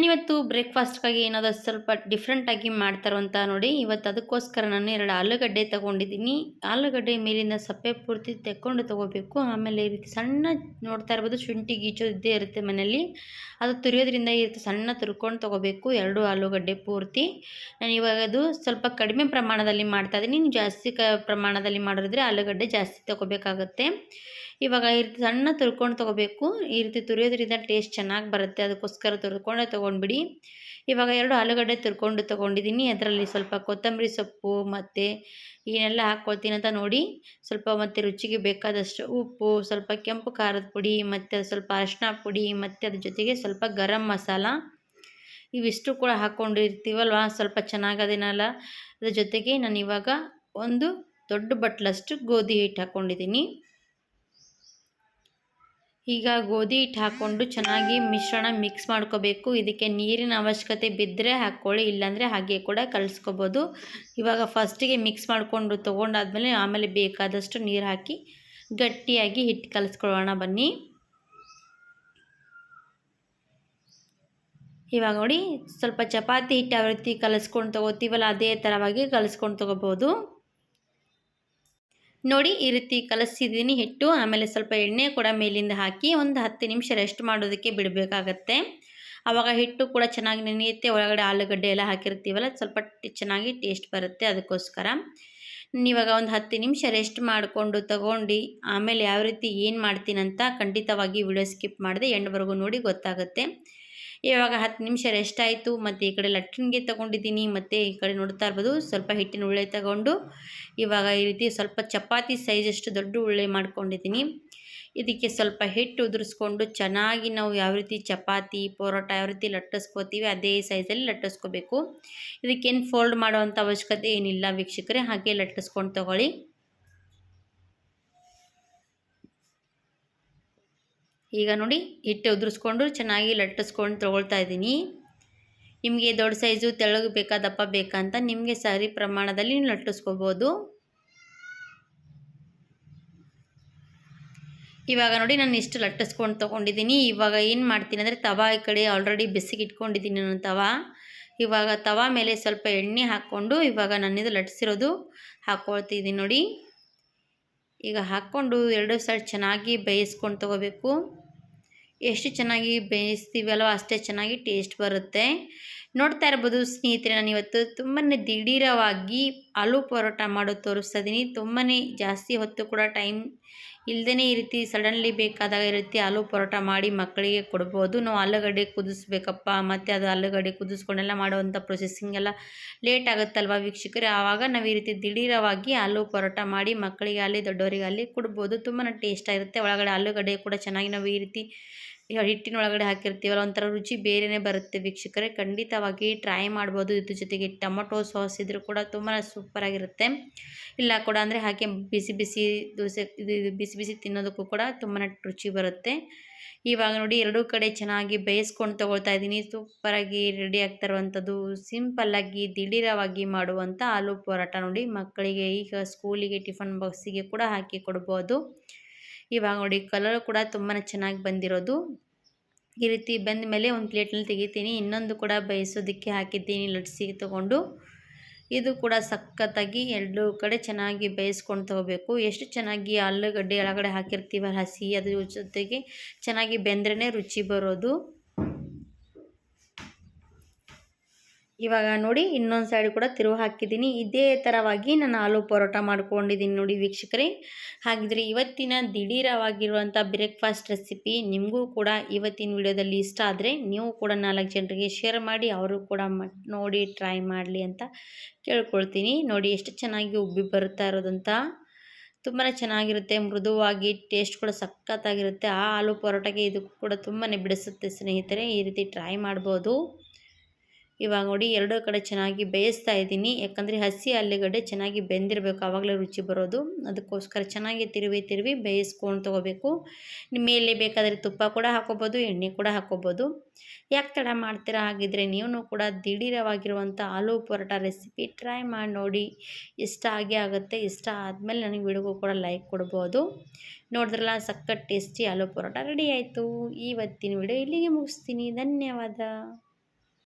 ನಾನಿವತ್ತು ಬ್ರೇಕ್ಫಾಸ್ಟ್ಗಾಗಿ ಏನಾದರೂ ಸ್ವಲ್ಪ ಡಿಫ್ರೆಂಟಾಗಿ ಮಾಡ್ತಾರಂತ ನೋಡಿ, ಇವತ್ತು ಅದಕ್ಕೋಸ್ಕರ ನಾನು ಎರಡು ಆಲೂಗಡ್ಡೆ ತೊಗೊಂಡಿದ್ದೀನಿ. ಆಲೂಗಡ್ಡೆ ಮೇಲಿಂದ ಸಪ್ಪೆ ಪೂರ್ತಿ ತೆಕ್ಕೊಂಡು ತೊಗೋಬೇಕು. ಆಮೇಲೆ ಈ ರೀತಿ ಸಣ್ಣ ನೋಡ್ತಾ ಇರ್ಬೋದು, ಶುಂಠಿ ಗೀಚು ಇದ್ದೇ ಇರುತ್ತೆ ಮನೆಯಲ್ಲಿ. ಅದು ತುರಿಯೋದ್ರಿಂದ ಈ ರೀತಿ ಸಣ್ಣ ತುರ್ಕೊಂಡು ತೊಗೋಬೇಕು, ಎರಡು ಆಲೂಗಡ್ಡೆ ಪೂರ್ತಿ. ನಾನು ಇವಾಗ ಅದು ಸ್ವಲ್ಪ ಕಡಿಮೆ ಪ್ರಮಾಣದಲ್ಲಿ ಮಾಡ್ತಾಯಿದ್ದೀನಿ ನೀವು ಜಾಸ್ತಿ ಪ್ರಮಾಣದಲ್ಲಿ ಮಾಡಿದ್ರೆ ಆಲೂಗಡ್ಡೆ ಜಾಸ್ತಿ ತೊಗೋಬೇಕಾಗತ್ತೆ. ಇವಾಗ ಈ ರೀತಿ ಸಣ್ಣ ತುರ್ಕೊಂಡು ತೊಗೋಬೇಕು. ಈ ರೀತಿ ತುರಿಯೋದ್ರಿಂದ ಟೇಸ್ಟ್ ಚೆನ್ನಾಗಿ ಬರುತ್ತೆ. ಅದಕ್ಕೋಸ್ಕರ ತುರ್ಕೊಂಡೆ ತೊಗೊಂಡ್ಬಿಡಿ. ಇವಾಗ ಎರಡು ಆಲೂಗಡ್ಡೆ ತುರ್ಕೊಂಡು ತೊಗೊಂಡಿದ್ದೀನಿ. ಅದರಲ್ಲಿ ಸ್ವಲ್ಪ ಕೊತ್ತಂಬರಿ ಸೊಪ್ಪು ಮತ್ತು ಏನೆಲ್ಲ ಹಾಕ್ಕೊಳ್ತೀನಿ ಅಂತ ನೋಡಿ. ಸ್ವಲ್ಪ ಮತ್ತು ರುಚಿಗೆ ಬೇಕಾದಷ್ಟು ಉಪ್ಪು, ಸ್ವಲ್ಪ ಕೆಂಪು ಖಾರದ ಪುಡಿ, ಮತ್ತು ಸ್ವಲ್ಪ ಅರಿಶಿನ ಪುಡಿ, ಮತ್ತು ಅದ್ರ ಜೊತೆಗೆ ಸ್ವಲ್ಪ ಗರಂ ಮಸಾಲ. ಇವಿಷ್ಟು ಕೂಡ ಹಾಕ್ಕೊಂಡಿರ್ತೀವಲ್ವ ಸ್ವಲ್ಪ ಚೆನ್ನಾಗದೇನಲ್ಲ ಅದ್ರ ಜೊತೆಗೆ ನಾನು ಇವಾಗ ಒಂದು ದೊಡ್ಡ ಬಟ್ಲಷ್ಟು ಗೋಧಿ ಹಿಟ್ಟು ಹಾಕ್ಕೊಂಡಿದ್ದೀನಿ ಈಗ ಗೋಧಿ ಹಿಟ್ಟು ಹಾಕ್ಕೊಂಡು ಚೆನ್ನಾಗಿ ಮಿಶ್ರಣ ಮಿಕ್ಸ್ ಮಾಡ್ಕೋಬೇಕು. ಇದಕ್ಕೆ ನೀರಿನ ಅವಶ್ಯಕತೆ ಬಿದ್ದರೆ ಹಾಕ್ಕೊಳ್ಳಿ, ಇಲ್ಲಾಂದರೆ ಹಾಗೆ ಕೂಡ ಕಲಿಸ್ಕೋಬೋದು. ಇವಾಗ ಫಸ್ಟಿಗೆ ಮಿಕ್ಸ್ ಮಾಡಿಕೊಂಡು ತೊಗೊಂಡಾದ್ಮೇಲೆ ಆಮೇಲೆ ಬೇಕಾದಷ್ಟು ನೀರು ಹಾಕಿ ಗಟ್ಟಿಯಾಗಿ ಹಿಟ್ಟು ಕಲಿಸ್ಕೊಳ್ಳೋಣ ಬನ್ನಿ. ಇವಾಗ ನೋಡಿ, ಸ್ವಲ್ಪ ಚಪಾತಿ ಹಿಟ್ಟು ಯಾವ ರೀತಿ ಕಲಿಸ್ಕೊಂಡು ತೊಗೋತೀವಲ್ಲ, ಅದೇ ಥರವಾಗಿ ಕಲಿಸ್ಕೊಂಡು ತೊಗೋಬೋದು. ನೋಡಿ ಈ ರೀತಿ ಕಲಸಿದ್ದೀನಿ, ಹಿಟ್ಟು, ಆಮೇಲೆ ಸ್ವಲ್ಪ ಎಣ್ಣೆ ಕೂಡ ಮೇಲಿಂದ ಹಾಕಿ ಒಂದು ಹತ್ತು ನಿಮಿಷ ರೆಸ್ಟ್ ಮಾಡೋದಕ್ಕೆ ಬಿಡಬೇಕಾಗತ್ತೆ. ಆವಾಗ ಹಿಟ್ಟು ಕೂಡ ಚೆನ್ನಾಗಿ ನೆನೆಯುತ್ತೆ, ಒಳಗಡೆ ಆಲೂಗಡ್ಡೆ ಎಲ್ಲ ಹಾಕಿರ್ತೀವಲ್ಲ ಸ್ವಲ್ಪ ಚೆನ್ನಾಗಿ ಟೇಸ್ಟ್ ಬರುತ್ತೆ ಅದಕ್ಕೋಸ್ಕರ. ನೀವಾಗ ಒಂದು ಹತ್ತು ನಿಮಿಷ ರೆಸ್ಟ್ ಮಾಡಿಕೊಂಡು ತಗೊಂಡು, ಆಮೇಲೆ ಯಾವ ರೀತಿ ಏನು ಮಾಡ್ತೀನಂತ ಖಂಡಿತವಾಗಿ ವಿಡಿಯೋ ಸ್ಕಿಪ್ ಮಾಡಿದೆ, ಎಂಡ್ವರೆಗೂ ನೋಡಿ ಗೊತ್ತಾಗುತ್ತೆ. ಇವಾಗ ಹತ್ತು ನಿಮಿಷ ರೆಸ್ಟ್ ಆಯಿತು, ಮತ್ತು ಈ ಕಡೆ ಲಟ್ಟಣಿಗೆ ತೊಗೊಂಡಿದ್ದೀನಿ, ಮತ್ತು ಈ ಕಡೆ ನೋಡ್ತಾ ಇರ್ಬೋದು, ಸ್ವಲ್ಪ ಹಿಟ್ಟಿನ ಉಳ್ಳೆ ತಗೊಂಡು, ಇವಾಗ ಈ ರೀತಿ ಸ್ವಲ್ಪ ಚಪಾತಿ ಸೈಜಷ್ಟು ದೊಡ್ಡ ಉಳ್ಳೆ ಮಾಡ್ಕೊಂಡಿದ್ದೀನಿ. ಇದಕ್ಕೆ ಸ್ವಲ್ಪ ಹಿಟ್ಟು ಉದುರಿಸ್ಕೊಂಡು ಚೆನ್ನಾಗಿ ನಾವು ಯಾವ ರೀತಿ ಚಪಾತಿ, ಪರೋಟ ಯಾವ ರೀತಿ ಲಟ್ಟಿಸ್ಕೋತೀವಿ, ಅದೇ ಸೈಜಲ್ಲಿ ಲಟ್ಟಿಸ್ಕೋಬೇಕು. ಇದಕ್ಕೇನು ಫೋಲ್ಡ್ ಮಾಡೋವಂಥ ಅವಶ್ಯಕತೆ ಏನಿಲ್ಲ, ವೀಕ್ಷಕರೇ, ಹಾಗೆ ಲಟ್ಟಿಸ್ಕೊಂಡು ತೊಗೊಳ್ಳಿ. ಈಗ ನೋಡಿ ಹಿಟ್ಟು ಉದುರಿಸ್ಕೊಂಡು ಚೆನ್ನಾಗಿ ಲಟ್ಟಿಸ್ಕೊಂಡು ತೊಗೊಳ್ತಾ ಇದ್ದೀನಿ. ನಿಮಗೆ ದೊಡ್ಡ ಸೈಜು ತೆಳ್ಳಗೆ ಬೇಕಾ ದಪ್ಪ ಬೇಕಾ ಅಂತ ನಿಮಗೆ ಸರಿ ಪ್ರಮಾಣದಲ್ಲಿ ನೀವು ಲಟ್ಟಿಸ್ಕೋಬೋದು. ಇವಾಗ ನೋಡಿ ನಾನು ಇಷ್ಟು ಲಟ್ಟಿಸ್ಕೊಂಡು ತೊಗೊಂಡಿದ್ದೀನಿ. ಇವಾಗ ಏನು ಮಾಡ್ತೀನಿ ಅಂದರೆ ತವಾ ಈ ಕಡೆ ಆಲ್ರೆಡಿ ಬಿಸಿಗೆ ಇಟ್ಕೊಂಡಿದ್ದೀನಿ ನಾನು ತವಾ. ಇವಾಗ ತವಾ ಮೇಲೆ ಸ್ವಲ್ಪ ಎಣ್ಣೆ ಹಾಕ್ಕೊಂಡು ಇವಾಗ ನನ್ನಿದು ಲಟ್ಟಿಸಿರೋದು ಹಾಕ್ಕೊಳ್ತಿದ್ದೀನಿ ನೋಡಿ. ಈಗ ಹಾಕ್ಕೊಂಡು ಎರಡು ಸೈಡ್ ಚೆನ್ನಾಗಿ ಬೇಯಿಸ್ಕೊಂಡು ತೊಗೋಬೇಕು. ಎಷ್ಟು ಚೆನ್ನಾಗಿ ಬೇಯಿಸ್ತೀವಲ್ವ ಅಷ್ಟೇ ಚೆನ್ನಾಗಿ ಟೇಸ್ಟ್ ಬರುತ್ತೆ. ನೋಡ್ತಾ ಇರ್ಬೋದು ಸ್ನೇಹಿತರೆ, ನಾನು ಇವತ್ತು ತುಂಬಾ ದಿಢೀರವಾಗಿ ಆಲೂ ಪರೋಟ ಮಾಡೋದು ತೋರಿಸ್ತಾ ಇದ್ದೀನಿ ತುಂಬಾ ಜಾಸ್ತಿ ಹೊತ್ತು ಕೂಡ ಟೈಮ್ ಇಲ್ಲದೇ ಈ ರೀತಿ ಸಡನ್ಲಿ ಬೇಕಾದಾಗ ಈ ರೀತಿ ಆಲೂ ಪರೋಟ ಮಾಡಿ ಮಕ್ಕಳಿಗೆ ಕೊಡ್ಬೋದು. ನಾವು ಆಲೂಗಡ್ಡೆ ಕುದಿಸ್ಬೇಕಪ್ಪ, ಮತ್ತು ಅದು ಆಲೂಗಡ್ಡೆ ಕುದಿಸ್ಕೊಂಡೆಲ್ಲ ಮಾಡುವಂಥ ಪ್ರೊಸೆಸಿಂಗ್ ಎಲ್ಲ ಲೇಟ್ ಆಗುತ್ತಲ್ವ ವೀಕ್ಷಕರು? ಆವಾಗ ನಾವು ಈ ರೀತಿ ದಿಢೀರವಾಗಿ ಆಲೂ ಪರೋಟ ಮಾಡಿ ಮಕ್ಕಳಿಗೆ ಅಲ್ಲಿ ದೊಡ್ಡವರಿಗೆ ಅಲ್ಲಿ ಕೊಡ್ಬೋದು ತುಂಬಾ ಟೇಸ್ಟಾಗಿರುತ್ತೆ ಒಳಗಡೆ ಆಲೂಗಡ್ಡೆ ಕೂಡ ಚೆನ್ನಾಗಿ ನಾವು ಈ ರೀತಿ ಹಿಟ್ಟಿನೊಳಗಡೆ ಹಾಕಿರ್ತೀವಲ್ಲ, ಒಂಥರ ರುಚಿ ಬೇರೆಯೇ ಬರುತ್ತೆ ವೀಕ್ಷಕರೇ. ಖಂಡಿತವಾಗಿ ಟ್ರೈ ಮಾಡ್ಬೋದು. ಇದ್ರ ಜೊತೆಗೆ ಟೊಮೊಟೊ ಸಾಸ್ ಇದ್ರೂ ಕೂಡ ತುಂಬಾ ಸೂಪರಾಗಿರುತ್ತೆ ಇಲ್ಲ ಕೂಡ ಅಂದರೆ ಹಾಕಿ ಬಿಸಿ ಬಿಸಿ ದೋಸೆ, ಇದು ಬಿಸಿ ಬಿಸಿ ತಿನ್ನೋದಕ್ಕೂ ಕೂಡ ತುಂಬಾ ರುಚಿ ಬರುತ್ತೆ. ಇವಾಗ ನೋಡಿ, ಎರಡೂ ಕಡೆ ಚೆನ್ನಾಗಿ ಬೇಯಿಸ್ಕೊಂಡು ತೊಗೊಳ್ತಾ ಇದ್ದೀನಿ. ಸೂಪರಾಗಿ ರೆಡಿ ಆಗ್ತಾ ಇರುವಂಥದ್ದು ಸಿಂಪಲ್ಲಾಗಿ ದಿಢೀರವಾಗಿ ಮಾಡುವಂಥ ಆಲೂ ಪರೋಟ ನೋಡಿ ಮಕ್ಕಳಿಗೆ ಈಗ ಸ್ಕೂಲಿಗೆ ಟಿಫನ್ ಬಾಕ್ಸಿಗೆ ಕೂಡ ಹಾಕಿ ಕೊಡ್ಬೋದು. ಇವಾಗ ನೋಡಿ ಕಲರ್ ಕೂಡ ತುಂಬಾ ಚೆನ್ನಾಗಿ ಬಂದಿರೋದು. ಈ ರೀತಿ ಬಂದ ಮೇಲೆ ಒಂದು ಪ್ಲೇಟ್ನಲ್ಲಿ ತೆಗಿತೀನಿ. ಇನ್ನೊಂದು ಕೂಡ ಬೇಯಿಸೋದಕ್ಕೆ ಹಾಕಿದ್ದೀನಿ ಲಟ್ಸಿಗೆ ತೊಗೊಂಡು. ಇದು ಕೂಡ ಸಖತ್ತಾಗಿ ಎರಡು ಕಡೆ ಚೆನ್ನಾಗಿ ಬೇಯಿಸ್ಕೊಂಡು ತೊಗೋಬೇಕು. ಎಷ್ಟು ಚೆನ್ನಾಗಿ ಆಲೂಗಡ್ಡೆ ಒಳಗಡೆ ಹಾಕಿರ್ತೀವಲ್ಲ ಹಸಿ, ಅದ್ರ ಜೊತೆಗೆ ಚೆನ್ನಾಗಿ ಬೆಂದ್ರೇ ರುಚಿ ಬರೋದು. ಇವಾಗ ನೋಡಿ ಇನ್ನೊಂದು ಸೈಡ್ ಕೂಡ ತಿರುವು ಹಾಕಿದ್ದೀನಿ. ಇದೇ ಥರವಾಗಿ ನಾನು ಆಲೂ ಪರೋಟ ಮಾಡ್ಕೊಂಡಿದ್ದೀನಿ ನೋಡಿ ವೀಕ್ಷಕರೇ. ಹಾಗಿದ್ರೆ ಇವತ್ತಿನ ದಿಢೀರವಾಗಿರುವಂಥ ಬ್ರೇಕ್ಫಾಸ್ಟ್ ರೆಸಿಪಿ ನಿಮಗೂ ಕೂಡ ಇವತ್ತಿನ ವಿಡಿಯೋದಲ್ಲಿ ಇಷ್ಟ ಆದರೆ ನೀವು ಕೂಡ ನಾಲ್ಕು ಜನರಿಗೆ ಶೇರ್ ಮಾಡಿ, ಅವರು ಕೂಡ ನೋಡಿ ಟ್ರೈ ಮಾಡಲಿ ಅಂತ ಕೇಳ್ಕೊಳ್ತೀನಿ. ನೋಡಿ ಎಷ್ಟು ಚೆನ್ನಾಗಿ ಉಬ್ಬಿ ಬರುತ್ತಾ ಇರೋದಂತ. ತುಂಬಾ ಚೆನ್ನಾಗಿರುತ್ತೆ, ಮೃದುವಾಗಿ ಟೇಸ್ಟ್ ಕೂಡ ಸಖತ್ತಾಗಿರುತ್ತೆ. ಆ ಆಲೂ ಪರೋಟಗೆ ಇದು ಕೂಡ ತುಂಬಾ ಬಿಡಿಸುತ್ತೆ ಸ್ನೇಹಿತರೆ. ಈ ರೀತಿ ಟ್ರೈ ಮಾಡ್ಬೋದು. ಇವಾಗ ನೋಡಿ ಎರಡೂ ಕಡೆ ಚೆನ್ನಾಗಿ ಬೇಯಿಸ್ತಾ ಇದ್ದೀನಿ. ಯಾಕಂದರೆ ಹಸಿ ಆಲೂಗಡ್ಡೆ ಚೆನ್ನಾಗಿ ಬೆಂದಿರಬೇಕು, ಆವಾಗಲೇ ರುಚಿ ಬರೋದು. ಅದಕ್ಕೋಸ್ಕರ ಚೆನ್ನಾಗಿ ತಿರುವಿ ತಿರುವಿ ಬೇಯಿಸ್ಕೊಂಡು ತೊಗೋಬೇಕು. ಮೇಲೆ ಬೇಕಾದರೆ ತುಪ್ಪ ಕೂಡ ಹಾಕೋಬೋದು, ಎಣ್ಣೆ ಕೂಡ ಹಾಕೋಬೋದು. ಯಾಕೆ ತಡ ಮಾಡ್ತೀರಾ? ಹಾಗಿದ್ರೆ ನೀವು ಕೂಡ ದಿಢೀರವಾಗಿರುವಂಥ ಆಲೂ ಪರೋಟ ರೆಸಿಪಿ ಟ್ರೈ ಮಾಡಿ ನೋಡಿ. ಇಷ್ಟ ಆಗೇ ಆಗುತ್ತೆ. ಇಷ್ಟ ಆದಮೇಲೆ ನನಗೆ ವಿಡಿಯೋಗೂ ಕೂಡ ಲೈಕ್ ಕೊಡ್ಬೋದು. ನೋಡಿದ್ರಲ್ಲ, ಸಖತ್ ಟೇಸ್ಟಿ ಆಲೂ ಪರೋಟ ರೆಡಿ ಆಯಿತು. ಇವತ್ತಿನ ವಿಡಿಯೋ ಇಲ್ಲಿಗೆ ಮುಗಿಸ್ತೀನಿ. ಧನ್ಯವಾದ.